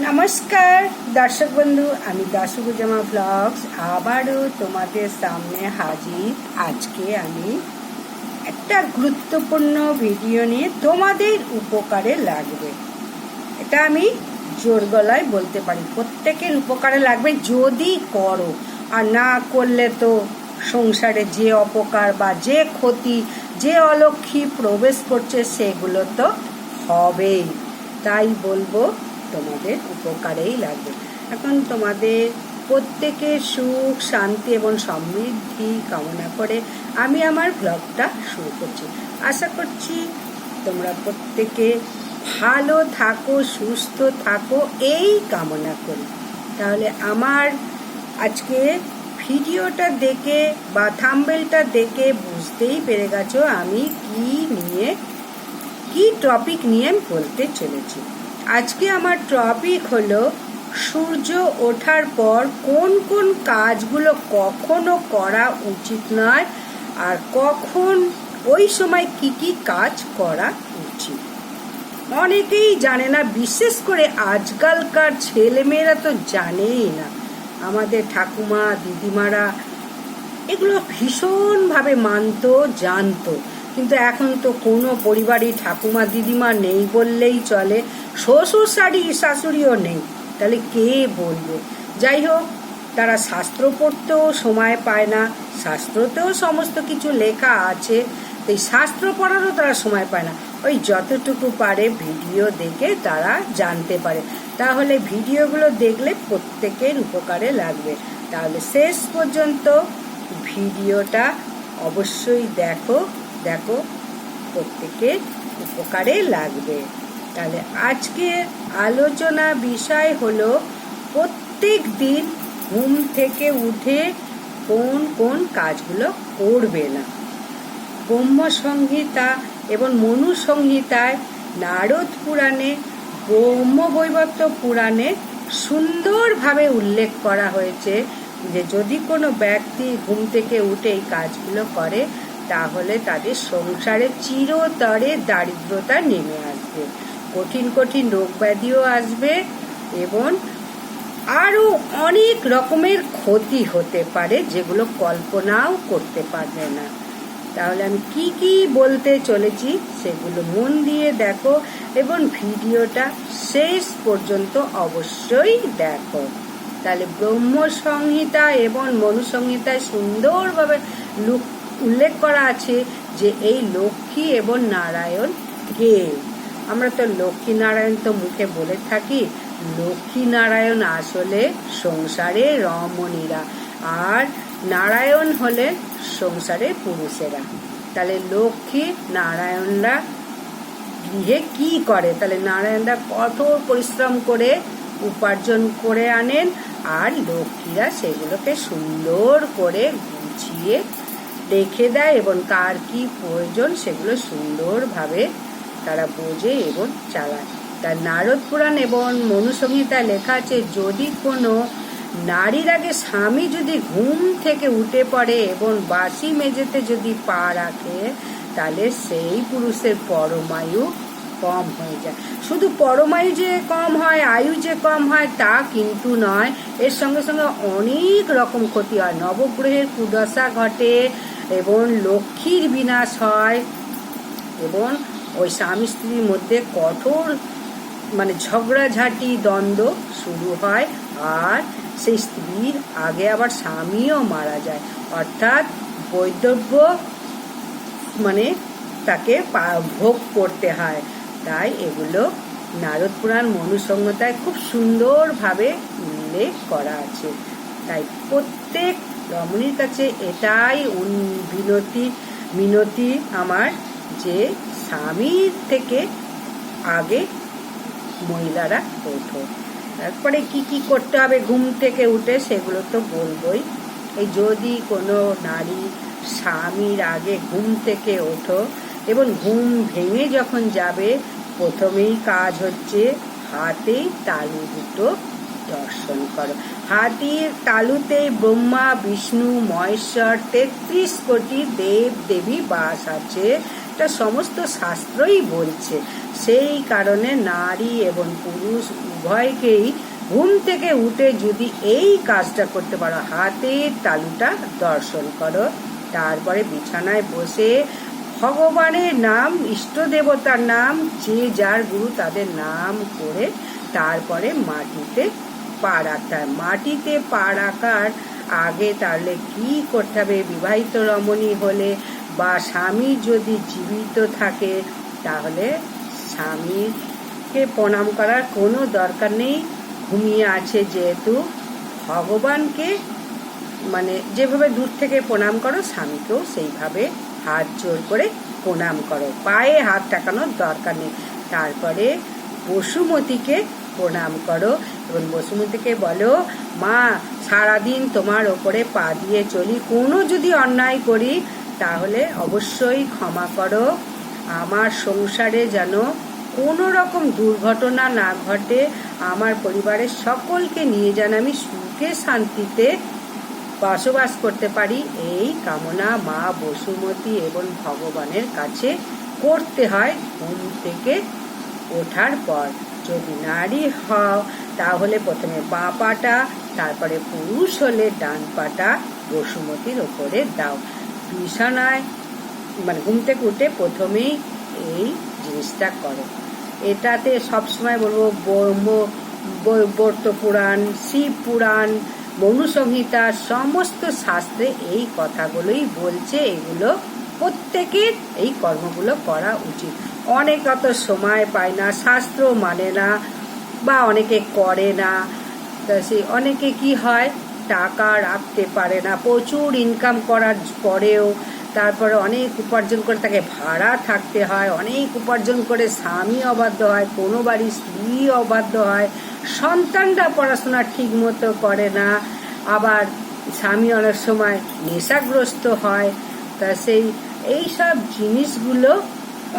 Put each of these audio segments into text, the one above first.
নমস্কার, দর্শক বন্ধু, আমি দাসুগুজামা ব্লগস আবারও তোমাদের সামনে হাজির। আজকে আমি একটা গুরুত্বপূর্ণ ভিডিও নিয়ে তোমাদের উপকারে লাগবে। এটা আমি জোর গলায় বলতে পারি। প্রত্যেকের উপকারে লাগবে যদি করো। আর না করলে তো সংসারে যে অপকার বা যে ক্ষতি, যে অলক্ষী প্রবেশ করছে, সেগুলো তো হবেই। তাই বলব তোমাদের উপকারেই লাগবে। এখন তোমাদের প্রত্যেকের সুখ, শান্তি এবং সমৃদ্ধি কামনা করে আমি আমার ব্লগটা শুরু করছি। আশা করছি তোমরা প্রত্যেকে ভালো থাকো, সুস্থ থাকো, এই কামনা করি। তাহলে আমার আজকে ভিডিওটা দেখে বা থাম্বেলটা দেখে বুঝতেই পেরে গেছো আমি কি নিয়ে, কি টপিক নিয়ে বলতে চলেছি। আজকে আমার টপিক হলো, সূর্য ওঠার পর কোন কোন কাজগুলো কখনো করা উচিত নয় আর কখন, ওই সময় কি কি কাজ করা উচিত। অনেকেই জানে না, বিশেষ করে আজকালকার ছেলেমেয়েরা তো জানেই না। আমাদের ঠাকুমা, দিদিমারা, এগুলো ভীষণভাবে মানতো, জানতো। কিন্তু এখন তো কোনো পরিবারই ঠাকুমা দিদিমা নেই বললেই চলে, শ্বশুর শাড়ি, শাশুড়িও নেই। তাহলে কে বলবে? যাই হোক, তারা শাস্ত্র পড়তেও সময় পায় না, শাস্ত্রতেও সমস্ত কিছু লেখা আছে এই শাস্ত্র পড়ারও তারা সময় পায় না। ওই যতটুকু পারে ভিডিও দেখে তারা জানতে পারে। তাহলে ভিডিওগুলো দেখলে প্রত্যেকের উপকারে লাগবে। তাহলে শেষ পর্যন্ত ভিডিওটা অবশ্যই দেখো। দেখো, প্রত্যেকের উপকারে লাগবে। তাহলে আজকের আলোচনা বিষয় হলো, প্রত্যেক দিন ঘুম থেকে উঠে কোন কোন কাজগুলো করবে না। ব্রহ্মসংহিতা এবং মনুসংহিতায় নারদ পুরাণে, ব্রহ্ম বৈবত্য পুরাণে সুন্দরভাবে উল্লেখ করা হয়েছে যে যদি কোনো ব্যক্তি ঘুম থেকে উঠে এই কাজগুলো করে তাহলে তাদের সংসারে চিরতরে দারিদ্রতা নেমে আসবে। কঠিন কঠিন রোগ ব্যাধিও আসবে এবং আরও অনেক রকমের ক্ষতি হতে পারে যেগুলো কল্পনাও করতে পারবে না। তাহলে আমি কি কি বলতে চলেছি সেগুলো মন দিয়ে দেখো এবং ভিডিওটা শেষ পর্যন্ত অবশ্যই দেখো। তাহলে ব্রহ্ম সংহিতা এবং মনুসংহিতায় সুন্দরভাবে লুক উল্লেখ করা আছে যে এই লক্ষ্মী এবং নারায়ণ কে? আমরা তো লক্ষ্মী নারায়ণ তো মুখে বলে থাকি। লক্ষ্মী নারায়ণ আসলে সংসারে রমণীরা আর নারায়ণ হলে সংসারে পুরুষেরা। তাহলে লক্ষ্মী নারায়ণরা গৃহে কি করে? তাহলে নারায়ণরা কঠোর পরিশ্রম করে, উপার্জন করে আনেন আর লক্ষ্মীরা সেগুলোকে সুন্দর করে গুছিয়ে রেখে দেয় এবং কার কি প্রয়োজন সেগুলো সুন্দরভাবে তারা বোঝে এবং চালায়। তার নারদ পুরাণ এবং মনুসংহিতায় লেখা আছে, যদি কোনো নারীর আগে স্বামী যদি ঘুম থেকে উঠে পড়ে এবং বাসি মেঝেতে যদি পা রাখে, তাহলে সেই পুরুষের পরমায়ু কম হয়ে যায়। শুধু পরমায়ু যে কম হয়, আয়ু যে কম হয়, তা কিন্তু নয়। এর সঙ্গে সঙ্গে অনেক রকম ক্ষতি হয়। নবগ্রহের কুদশা ঘটে এবং লক্ষ্মীর বিনাশ হয়। এবং ওই স্বামী স্ত্রীর মধ্যে কঠোর মানে ঝগড়াঝাটি, দ্বন্দ্ব শুরু হয় আর সেই স্ত্রীর আগে আবার স্বামীও মারা যায়। অর্থাৎ বৈধব্য মানে তাকে ভোগ করতে হয়। তাই এগুলো নারদ পুরাণ মনুসংহতায় খুব সুন্দরভাবে উল্লেখ করা আছে। তাই প্রত্যেক রমণীর কাছে এটাই বিনতি, মিনতি আমার যে স্বামীর থেকে আগে মহিলারা ওঠো। তারপরে কি কি করতে হবে, ঘুম থেকে উঠে সেগুলো তো বলবই। এই যদি কোনো নারী স্বামীর আগে ঘুম থেকে ওঠো এবং ঘুম ভেঙে যখন যাবে, প্রথমেই কাজ হচ্ছে হাতে তালু দুটো দর্শন করো। হাতির তালুতে ব্রহ্মা, বিষ্ণু, মহেশ্বর, তেত্রিশ কোটি দেব দেবী বাস আছে। এটা সমস্ত শাস্ত্রই বলছে। সেই কারণে নারী এবং পুরুষ উভয়কেই ঘুম থেকে উঠে যদি এই কাজটা করতে পারো, হাতের তালুটা দর্শন করো। তারপরে বিছানায় বসে ভগবানের নাম, ইষ্ট দেবতার নাম, যে যার গুরু তাদের নাম করে তারপরে মাটিতে পা রাখতে হয় মাটিতে পা রাখার আগে তাহলে কি করতে হবে? বিবাহিত রমণী হলে বা স্বামী যদি জীবিত থাকে, তাহলে স্বামীকে প্রণাম করার কোনো দরকার নেই। ঘুমিয়ে আছে যেহেতু, ভগবানকে মানে যেভাবে দূর থেকে প্রণাম করো, স্বামীকেও সেইভাবে হাত জোর করে প্রণাম করো। পায়ে হাত টাকানোর দরকার নেই। তারপরে বসুমতীকে প্রণাম করো এবং বসুমতীকে বলো, মা, সারাদিন তোমার ওপরে পা দিয়ে চলি, কোনো যদি অন্যায় করি, তাহলে অবশ্যই ক্ষমা করো। আমার সংসারে যেন কোনো রকম দুর্ঘটনা না ঘটে, আমার পরিবারের সকলকে নিয়ে যেন আমি সুখে শান্তিতে বসবাস করতে পারি, এই কামনা মা বসুমতী এবং ভগবানের কাছে করতে হয় ঘুম থেকে ওঠার পর। যদি নারী হও, তাহলে প্রথমে বা পাটা তারপরে পুরুষ হলে ডান পাটা বসুমতির ওপরে দাও। বিছানায় মানে ঘুম থেকে প্রথমেই এই জিনিসটা করো। এটাতে সবসময় বলব বর্ত পুরাণ শিব পুরাণ মনুসংহিতা, সমস্ত শাস্ত্রে এই কথাগুলোই বলছে। এগুলো প্রত্যেকের এই কর্মগুলো করা উচিত। অনেক অত সময় পায় না, শাস্ত্র মানে না বা অনেকে করে না। তা সে অনেকে কি হয়? টাকা রাখতে পারে না। প্রচুর ইনকাম করার পরেও তারপরে অনেক উপার্জন করে তাকে ভাড়া থাকতে হয়, অনেক উপার্জন করে স্বামী অবাধ্য হয়, কোনো বাড়ির স্ত্রী অবাধ্য হয় সন্তানরা পড়াশোনা ঠিক মতো করে না, আবার স্বামী অনেক সময় নেশাগ্রস্ত হয়। তা সেই, এইসব জিনিসগুলো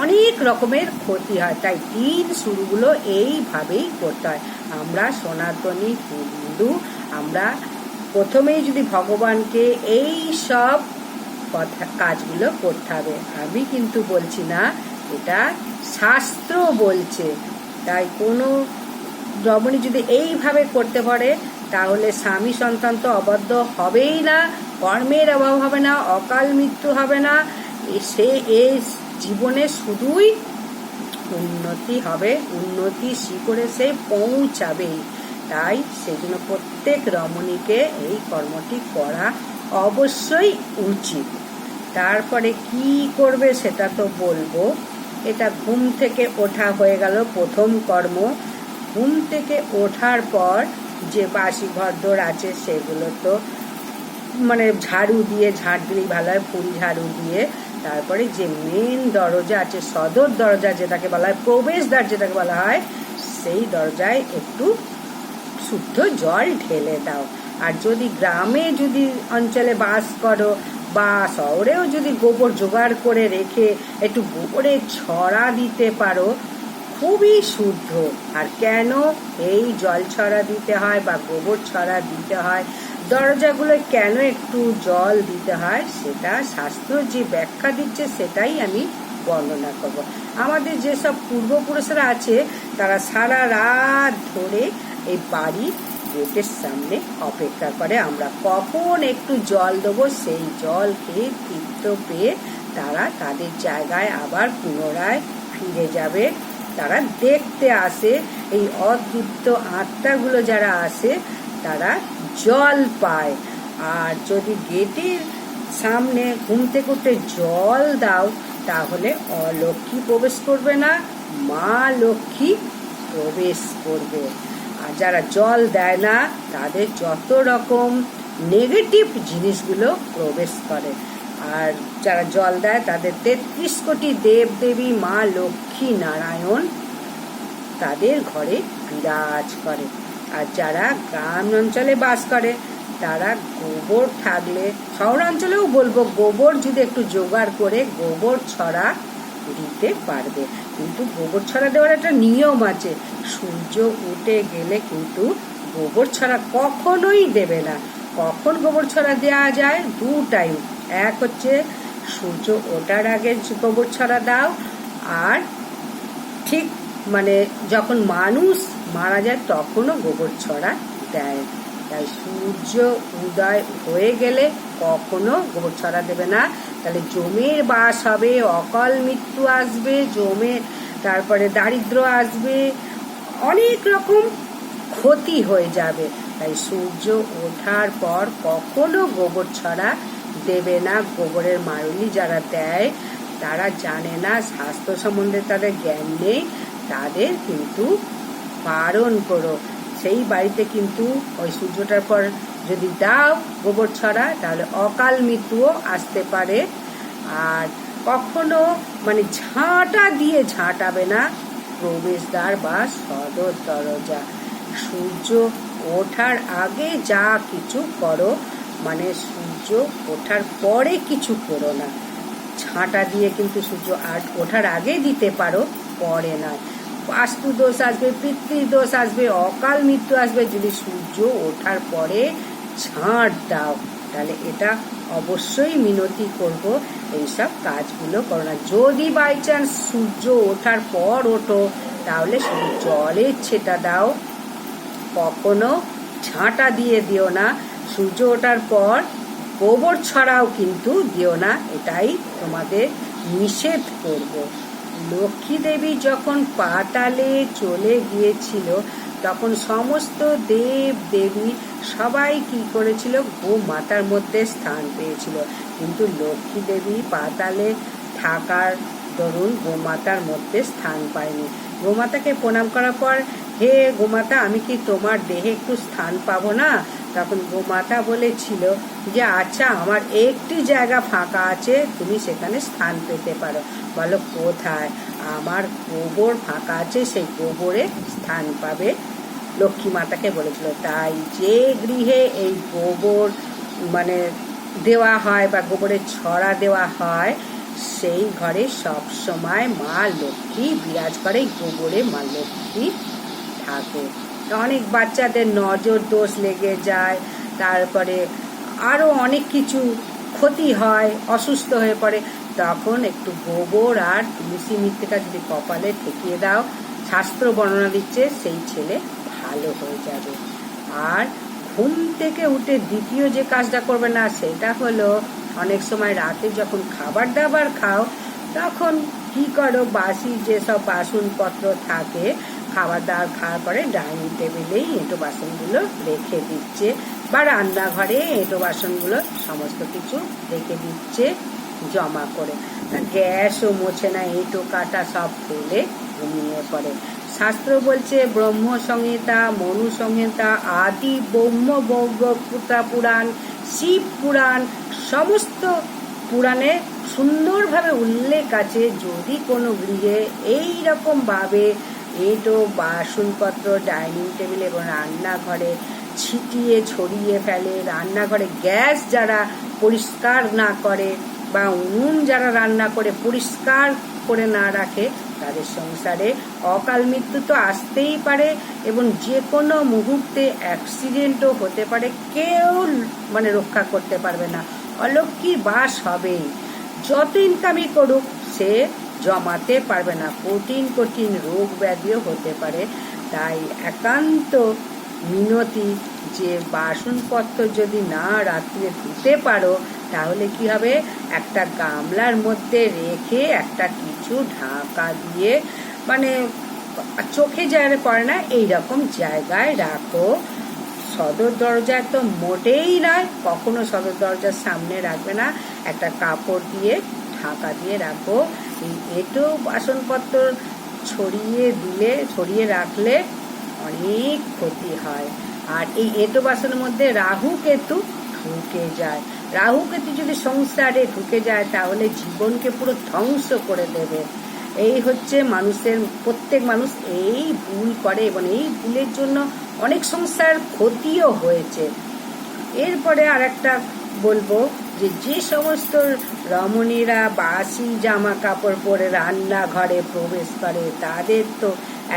অনেক রকমের ক্ষতি হয়, তাই দিন শুরুগুলো এইভাবেই করতে হয়। আমরা সনাতনী হিন্দু, আমরা প্রথমেই যদি ভগবানকে এই সব কথা, কাজগুলো করতে হবে। আমি কিন্তু বলছি না, এটা শাস্ত্র বলছে। তাই কোনো রমণী যদি এইভাবে করতে পারে, তাহলে স্বামী সন্তান তো অবদ্ধ হবেই না, কর্মের অভাব হবে না, অকাল মৃত্যু হবে না। সে এই জীবনে শুধুই উন্নতি হবে, উন্নতি শিখরে সে পৌঁছাবেই তাই সেই জন্য প্রত্যেক রমণীকে এই কর্মটি করা অবশ্যই উচিত। তারপরে কি করবে সেটা তো বলব। এটা ঘুম থেকে ওঠা হয়ে গেল প্রথম কর্ম। ঘুম থেকে ওঠার পর যে বাসি ঘরদোর আছে সেগুলো তো মানে ঝাড়ু দিয়ে, ঝাড় দিলেই ভালো হয় ফুল ঝাড়ু দিয়ে তারপরে যে মেন দরজা আছে, সদর দরজা যেটাকে বলা হয়, প্রবেশদ্বার যেটাকে বলা হয়, সেই দরজায় একটু শুদ্ধ জল ঢেলে দাও। আর যদি গ্রামে যদি অঞ্চলে বাস করো বা শহরেও যদি গোবর জোগাড় করে রেখে একটু গোবরের ছড়া দিতে পারো, খুবই শুদ্ধ। আর কেন এই জল ছড়া দিতে হয় বা গোবর ছড়া দিতে হয়? দরজাগুলো কেন একটু জল দিতে হয় সেটা শাস্ত্র যে ব্যাখ্যা দিচ্ছে সেটাই আমি বর্ণনা করব। আমাদের যেসব পূর্বপুরুষরা আছে, তারা সারা রাত ধরে এই বাড়ির গেটের সামনে অপেক্ষা করে। আমরা কখন একটু জল দেবো, সেই জল খেয়ে তৃপ্ত পেয়ে তারা তাদের জায়গায় আবার পুনরায় ফিরে যাবে। তারা দেখতে আসে, এই অদৃপ্ত আত্মাগুলো যারা আসে, তারা জল পায়। আর যদি গেটের সামনে ঘুমতে উঠে জল দাও, তাহলে অলক্ষ্মী প্রবেশ করবে না, মা লক্ষ্মী প্রবেশ করবে। আর যারা জল দেয় না, তাদের যত রকম নেগেটিভ জিনিসগুলো প্রবেশ করে। আর যারা জল দেয়, তাদের তেত্রিশ কোটি দেব দেবী মা লক্ষ্মী নারায়ণ তাদের ঘরে বিরাজ করে। আর যারা গ্রাম অঞ্চলে বাস করে, তারা গোবর থাকলে, শহরাঞ্চলেও বলব গোবর যদি একটু জোগাড় করে গোবর ছড়া দিতে পারবে। কিন্তু গোবর ছড়া দেওয়ার একটা নিয়ম আছে, সূর্য উঠে গেলে কিন্তু গোবর ছড়া কখনোই দেবে না। কখন গোবর ছড়া দেওয়া যায়? দু টাইম এক হচ্ছে সূর্য ওঠার আগে গোবর ছড়া দাও, আর ঠিক মানে যখন মানুষ মারা যায়, তখনও গোবর ছড়া দেয়। তাই সূর্য উদয় হয়ে গেলে কখনো গোবর ছড়া দেবে না। তাহলে জমের বাস হবে, অকাল মৃত্যু আসবে জমে তারপরে দারিদ্র আসবে, অনেক রকম ক্ষতি হয়ে যাবে। তাই সূর্য ওঠার পর কখনো গোবর ছড়া দেবে না। গোবরের মারুলি যারা দেয়, তারা জানে না, স্বাস্থ্য সম্বন্ধে তাদের জ্ঞান নেই। তাদের কিন্তু বারণ করো। সেই বাড়িতে কিন্তু ওই সূর্যটার পর যদি দাও গোবর ছড়া, তাহলে অকাল মৃত্যুও আসতে পারে। আর কখনো মানে ঝাঁটা দিয়ে ঝাঁটাবে না প্রবেশদ্বার বা সদর দরজা। সূর্য ওঠার আগে যা কিছু করো মানে সূর্য ওঠার পরে কিছু করো না। ছাঁটা দিয়ে কিন্তু সূর্য আট ওঠার আগে দিতে পারো। পরে নয় বাস্তু দোষ আসবে, পিতৃ দোষ আসবে, অকাল মৃত্যু আসবে। যদি সূর্য ওঠার পরে ছাঁট দাও, তাহলে এটা অবশ্যই মিনতি করব। এইসব কাজগুলো করো না। যদি বাই চান্স সূর্য ওঠার পর ওঠো, তাহলে শুধু জলের ছেটা দাও। কখনো ঝাঁটা দিয়ে দিও না। সূর্য ওঠার পর গোবর ছড়াও কিন্তু দিও না। এটাই তোমাদের নিষেধ করব। লক্ষ্মী দেবী যখন পাতালে চলে গিয়েছিল, তখন সমস্ত দেব দেবী সবাই কি করেছিল? গো মাতার মধ্যে স্থান পেয়েছিল। কিন্তু লক্ষ্মী দেবী পাতালে থাকার দরুন গোমাতার মধ্যে স্থান পায়নি। গোমাতাকে প্রণাম করার পর হে গোমাতা, আমি কি তোমার দেহে একটু স্থান পাবো না? তখন গোমাতা বলেছিল যে আচ্ছা আমার একটি জায়গা ফাঁকা আছে, তুমি সেখানে স্থান পেতে পারো। বলো, কোথায়? আমার গোবর ফাঁকা আছে, সেই গোবরে স্থান পাবে। লক্ষ্মী মাতাকে বলেছিল, তাই যে গৃহে এই গোবর মানে দেওয়া হয় বা গোবরের ছড়া দেওয়া হয়, সেই ঘরে সব সময় মা লক্ষ্মী বিরাজ করে গোবরে মা লক্ষ্মী থাকে। অনেক বাচ্চাদের নজর, দোষ লেগে যায়। তারপরে আরও অনেক কিছু ক্ষতি হয়, অসুস্থ হয়ে পড়ে। তখন একটু গোবর আর তুলসী মৃত্তিকা যদি কপালে ঠেকিয়ে দাও, শাস্ত্র বর্ণনা দিচ্ছে সেই ছেলে ভালো হয়ে যাবে। আর ঘুম থেকে উঠে দ্বিতীয় যে কাজটা করবে না, সেটা হলো অনেক সময় রাতে যখন খাবার দাবার খাও, তখন কি করো, বাসি যেসব বাসনপত্র থাকে খাবার দাবার খাওয়ার পরে ডাইনিং টেবিলেই এঁটো বাসনগুলো রেখে দিচ্ছে বা রান্নাঘরে এঁটো বাসনগুলো সমস্ত কিছু রেখে দিচ্ছে জমা করে। গ্যাসও মোছে না এঁটো কাটা সব ফেলে ঘুমিয়ে পড়ে। শাস্ত্র বলছে ব্রহ্ম সংহিতা মনু সংহিতা আদি ব্রহ্ম বৌগপুতা পুরাণ, শিব পুরাণ, সমস্ত পুরাণে সুন্দরভাবে উল্লেখ আছে, যদি কোনো গৃহে এই ভাবে এটো বাসনপত্র, ডাইনিং টেবিল এবং রান্নাঘরে ছিটিয়ে ছড়িয়ে ফেলে। রান্নাঘরে গ্যাস যারা পরিষ্কার না করে বা উনুন যারা রান্না করে পরিষ্কার করে না রাখে, তাদের সংসারে অকাল মৃত্যু তো আসতেই পারে এবং যে কোনো মুহূর্তে অ্যাক্সিডেন্টও হতে পারে। কেউ মানে রক্ষা করতে পারবে না। অলক্ষীর বাস হবেই যত ইনকামই করুক, সে জমাতে পারবে না। কঠিন কঠিন রোগ ব্যাধিও হতে পারে। তাই একান্ত মিনতি যে বাসনপত্র যদি না রাত্রে ধুতে পারো, তাহলে কি হবে? একটা গামলার মধ্যে রেখে একটা কিছু ঢাকা দিয়ে মানে চোখে জায়গায় পড়ে না, এইরকম জায়গায় রাখো। সদর দরজা তো মোটেই নয়, কখনো সদর দরজার সামনে রাখবে না। একটা কাপড় দিয়ে ঢাকা দিয়ে রাখব। এই এটো বাসনপত্র ছড়িয়ে দিলে, ছড়িয়ে রাখলে অনেক ক্ষতি হয়। আর এই এটো বাসনের মধ্যে রাহু কেতু ঢুকে যায়। রাহু কেতু যদি সংসারে ঢুকে যায়, তাহলে জীবনকে পুরো ধ্বংস করে দেবে। এই হচ্ছে মানুষের, প্রত্যেক মানুষ এই ভুল করে এবং এই ভুলের জন্য অনেক সংসার ক্ষতিও হয়েছে। এরপরে আর একটা বলব যে যে সমস্ত রমণীরা বাসি জামা কাপড় পরে রান্নাঘরে প্রবেশ করে, তাদের তো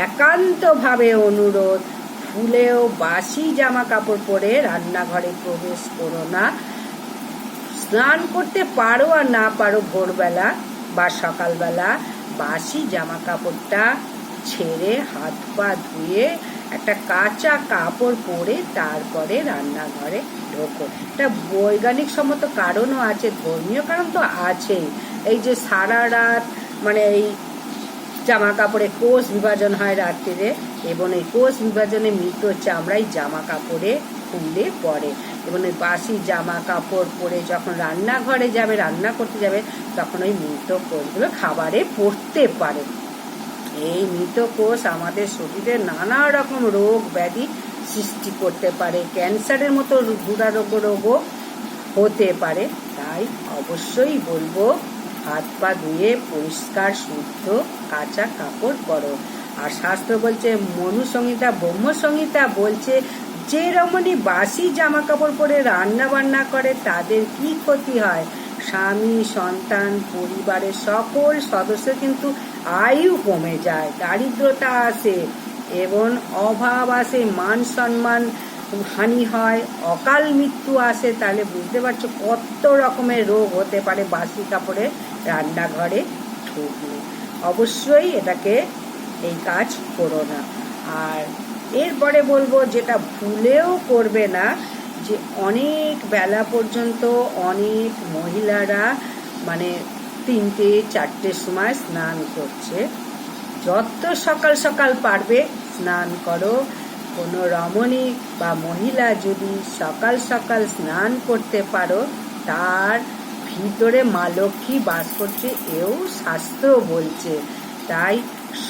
একান্তভাবে অনুরোধ, ফুলেও বাসি জামা কাপড় পরে রান্নাঘরে প্রবেশ করো না। স্নান করতে পারো আর না পারো ভোরবেলা বা সকালবেলা, বাসি জামা কাপড়টা ছেড়ে হাত পা ধুয়ে একটা কাঁচা কাপড় পরে তারপরে রান্নাঘরে বৈজ্ঞানিক সম্মত কারণও আছে, ধর্মীয় কারণ তো আছেই এই যে সারা রাত মানে এই জামা কাপড়ে কোষ বিভাজন হয় রাত্রিরে, এবং এই কোষ বিভাজনে মৃত চামড়াই জামা কাপড়ে খুলে পড়ে। এবং ওই বাসি জামা কাপড় পরে যখন রান্নাঘরে যাবে, রান্না করতে যাবে, তখন ওই মৃত কোষগুলো খাবারে পড়তে পারে। এই মৃত কোষ আমাদের শরীরে নানা রকম রোগ ব্যাধি সৃষ্টি করতে পারে, ক্যান্সারের মতো দুরারোগ্য রোগও হতে পারে। তাই অবশ্যই বলব, হাত পা ধুয়ে পরিষ্কার, শুদ্ধ, কাঁচা কাপড় পরো। আর শাস্ত্র বলছে, মনুসংহিতা, ব্রহ্মসংহিতা বলছে, যে রমণী বাসি জামা কাপড় পরে রান্না বান্না করে, তাদের কি ক্ষতি হয়? স্বামী, সন্তান, পরিবারের সকল সদস্য কিন্তু আয়ু কমে যায়, দারিদ্রতা আসে। এবং অভাব আসে মান সম্মান হানি হয়, অকাল মৃত্যু আসে, তাহলে বুঝতে পারছ কত রকমের রোগ হতে পারে বাসি কাপড়ে, রান্নাঘরে ঢুকলে অবশ্যই এটাকে এই কাজ করো না। আর এরপরে বলব যেটা ভুলেও করবে না, যে অনেক বেলা পর্যন্ত অনেক মহিলারা মানে তিনটে, চারটের সময় স্নান করছে। যত সকাল সকাল পারবে স্নান করো। কোনো রমণী বা মহিলা যদি সকাল সকাল স্নান করতে পারো, তার ভিতরে মা লক্ষ্মী বাস করছে এও শাস্ত্র বলছে। তাই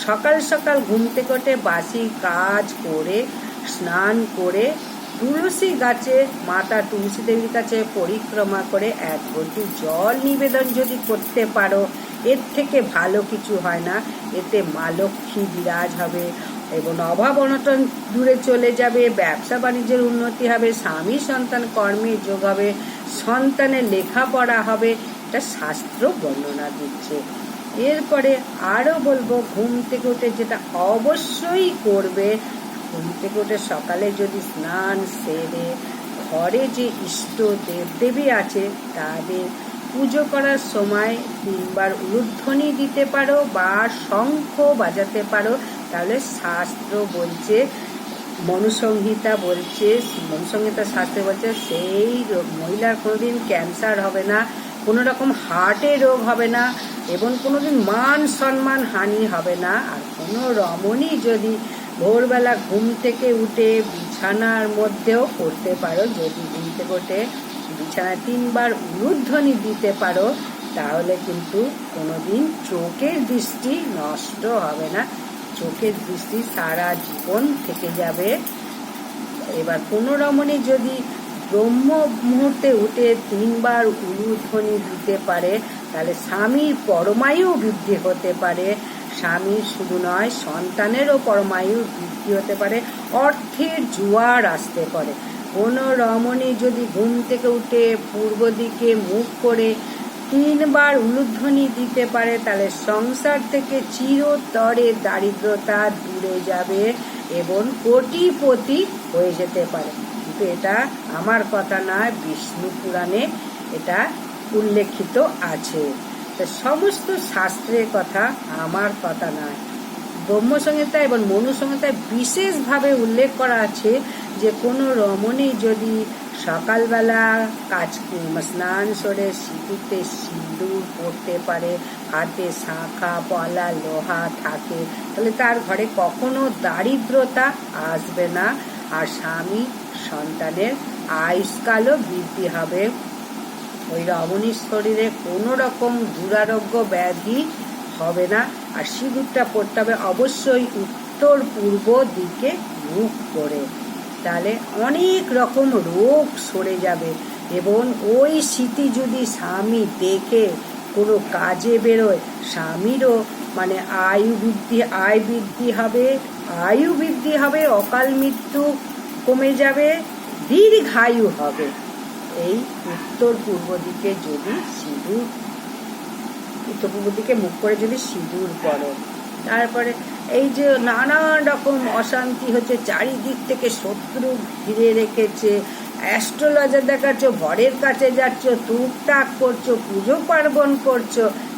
সকাল সকাল ঘুম থেকে বাসি কাজ করে, স্নান করে তুলসী গাছে, মাতা তুলসী দেবীর কাছে পরিক্রমা করে এক ঘটি জল নিবেদন যদি করতে পারো, এর থেকে ভালো কিছু হয় না। এতে মা লক্ষ্মী বিরাজ হবে। এবং অভাব অনটন দূরে চলে যাবে, ব্যবসা বাণিজ্যের উন্নতি হবে, স্বামী সন্তান কর্মে যোগ হবে, সন্তানের লেখাপড়া হবে, এটা শাস্ত্র বর্ণনা দিচ্ছে। এরপরে আরও বলব, ঘুম থেকে উঠে যেটা অবশ্যই করবে, ঘুম থেকে উঠে সকালে যদি স্নান সেরে ঘরে যে ইষ্ট দেবদেবী আছে, তাদের পুজো করার সময় তিনবার উলুধ্বনি দিতে পারো বা শঙ্খ বাজাতে পারো তাহলে শাস্ত্র বলছে, মনুসংহিতা বলছে মনুসংহিতা শাস্ত্রে বলছে, সেই মহিলার কোনোদিন ক্যান্সার হবে না, কোনো রকম হার্টের রোগ হবে না, এবং কোনোদিন মান সম্মান হানি হবে না, আর কোনো রমণী যদি ভোরবেলা ঘুম থেকে উঠে বিছানার মধ্যেও করতে পারো, যদি ঘুম থেকে উঠে বিছানায় তিনবার উলুধ্বনি দিতে পারো, তাহলে কিন্তু কোনোদিন চোখের দৃষ্টি নষ্ট হবে না। চোখের দৃষ্টি সারা জীবন থেকে যাবে। এবার কোনো রমণী যদি ব্রহ্ম মুহূর্তে উঠে তিনবার উলুধ্বনি দিতে পারে, তাহলে স্বামীর পরমায়ু বৃদ্ধি হতে পারে। স্বামীর শুধু নয়, সন্তানেরও পরমায়ু বৃদ্ধি হতে পারে, অর্থের জোয়ার আসতে পারে। কোনো রমণী যদি ঘুম থেকে উঠে পূর্ব দিকে মুখ করে তিনবার উলুধ্বনি দিতে পারে, তাহলে সংসার থেকে চিরতরে দারিদ্রতা দূরে যাবে এবং কোটিপতি হয়ে যেতে পারে। কিন্তু এটা আমার কথা নয়, বিষ্ণু পুরাণে এটা উল্লেখিত আছে। সমস্ত শাস্ত্রের কথা আমার কথা নয়। ব্রহ্মসংহিতা এবং মনুসংহিতায় বিশেষভাবে উল্লেখ করা আছে যে কোনো রমণী যদি সকালবেলা কাজ স্নান সরে সিঁদুরতে সিঁদুর পড়তে পারে, হাতে শাঁখা, পলা, লোহা থাকে, তাহলে তার ঘরে কখনো দারিদ্রতা আসবে না। আর স্বামী সন্তানের আয়ুষ্কালও বৃদ্ধি হবে। ওই রমণীর শরীরে কোনো রকম দুরারোগ্য ব্যাধি হবে না। আর সিঁদুরটা পড়তে হবে অবশ্যই উত্তর পূর্ব দিকে মুখ করে। তাহলে অনেক রকম রোগ সরে যাবে। এবং ওই স্মৃতি যদি স্বামী দেখে কোনো কাজে বেরোয়, স্বামীরও মানে আয়ু বৃদ্ধি, আয় বৃদ্ধি হবে, আয়ু বৃদ্ধি হবে, অকাল মৃত্যু কমে যাবে, দীর্ঘায়ু হবে। এই উত্তর পূর্ব দিকে যদি সিঁদুর উত্তর পূর্ব দিকে মুখ করে যদি সিঁদুর পড়ো। তারপরে এই যে নানান রকম অশান্তি হচ্ছে, চারিদিক থেকে শত্রু ঘিরে রেখেছে অ্যাস্ট্রোলজার দেখাচ্ছ ঘরের কাছে যাচ্ছ, টুকটাক করছ, পুজো পার্বণ করছ,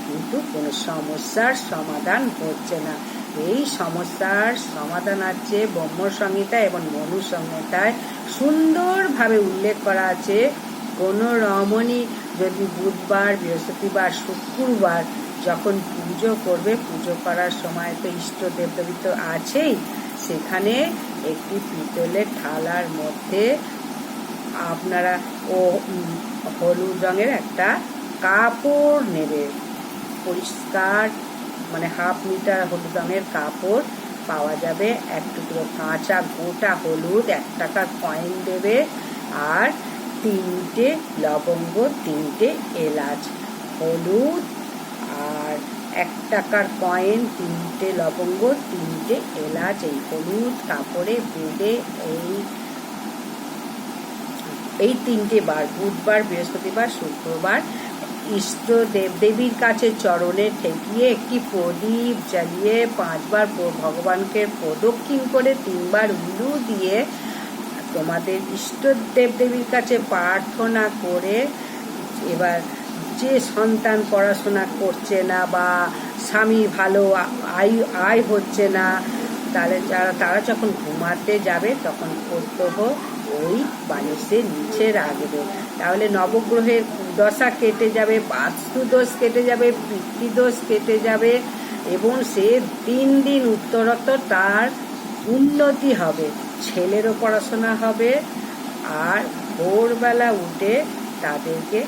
কিন্তু কোনো সমস্যার সমাধান হচ্ছে না। এই সমস্যার সমাধান আছে ব্রহ্ম সংহিতা এবং মনু সংহিতায় সুন্দরভাবে উল্লেখ করা আছে, কোনো রমণী যদি বুধবার, বৃহস্পতিবার, শুক্রবার যখন পুজো করবে, পুজো করার সময় তো ইষ্ট দেবদেবী তো আছেই, সেখানে একটি পিতলের থালার মধ্যে আপনারা ও হলুদ রঙের একটা কাপড় নেবে। পরিষ্কার মানে হাফ মিটার হলুদ রঙের কাপড় পাওয়া যাবে, এক টুকরো কাঁচা গোটা হলুদ, এক টাকার কয়েন দেবে, আর তিনটে, লবঙ্গ, তিনটে, এলাচ, হলুদ আর এক টাকার কয়েন তিনটে লবঙ্গ, তিনটে এলাচ, এই হলুদ, কাপড়ে বেঁধে এই এই তিনটে বার, বুধবার, বৃহস্পতিবার, শুক্রবার ইষ্ট দেবদেবীর কাছে চরণে ঠেকিয়ে একটি প্রদীপ জ্বালিয়ে পাঁচবার ভগবানকে প্রদক্ষিণ করে তিনবার উলু দিয়ে তোমাদের ইষ্ট দেবদেবীর কাছে প্রার্থনা করে এবার যে সন্তান পড়াশোনা করছে না বা স্বামী ভালো আয় আয় হচ্ছে না, তাহলে যারা, তারা যখন ঘুমাতে যাবে তখন কর্তব্য ওই বালিশের নিচে রাখবে। তাহলে নবগ্রহের দশা কেটে যাবে, বাস্তু দোষ কেটে যাবে পিতৃদোষ কেটে যাবে এবং সে দিন দিন উত্তরোত্তর তার উন্নতি হবে। ছেলেরও পড়াশোনা হবে আর ভোরবেলা উঠে তাদেরকে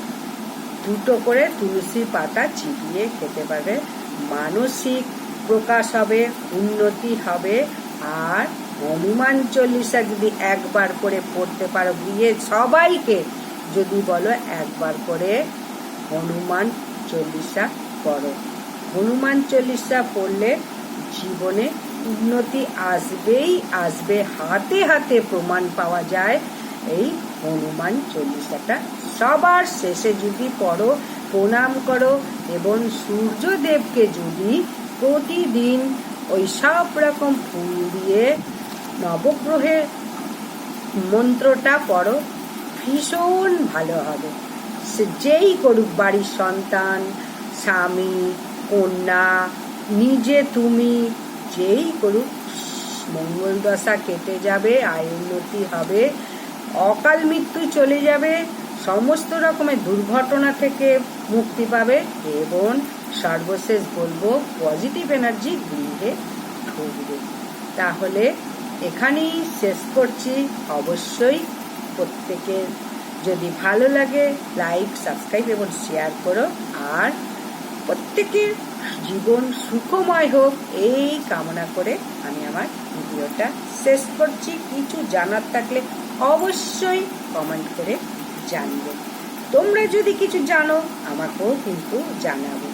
দুটো করে তুলসী পাতা চিবিয়ে খেতে পারবে। মানসিক প্রকাশ হবে, উন্নতি হবে আর হনুমান চল্লিশা যদি একবার করে পড়তে পারো গিয়ে সবাইকে যদি বলো একবার করে হনুমান চল্লিশা পড়ো। হনুমান চল্লিশা পড়লে জীবনে উন্নতি আসবেই, আসবে হাতে হাতে প্রমাণ পাওয়া যায়। এই হনুমান চল্লিশাটা সবার শেষে যদি পড়ো, প্রণাম করো এবং সূর্যদেবকে যদি প্রতিদিন ওই সব রকম ফুল দিয়ে নবগ্রহের মন্ত্রটা পড়ো, ভীষণ ভালো হবে। সে যেই করুক বাড়ির সন্তান, স্বামী, কন্যা, নিজে তুমি যেই করুক মঙ্গল দশা কেটে যাবে, আয় উন্নতি হবে, অকাল মৃত্যু চলে যাবে, সমস্ত রকমের দুর্ঘটনা থেকে মুক্তি পাবে এবং সর্বশেষ বলব পজিটিভ এনার্জি গৃহে ঢুকবে। তাহলে এখানেই শেষ করছি। অবশ্যই প্রত্যেকের যদি ভালো লাগে লাইক সাবস্ক্রাইব এবং শেয়ার করো। আর প্রত্যেকের জীবন সুখময় হোক, এই কামনা করে আমি আমার ভিডিওটা শেষ করছি। কিছু জানার থাকলে অবশ্যই কমেন্ট করে জানবে তোমরা যদি কিছু জানো, আমাকেও কিন্তু জানাবে।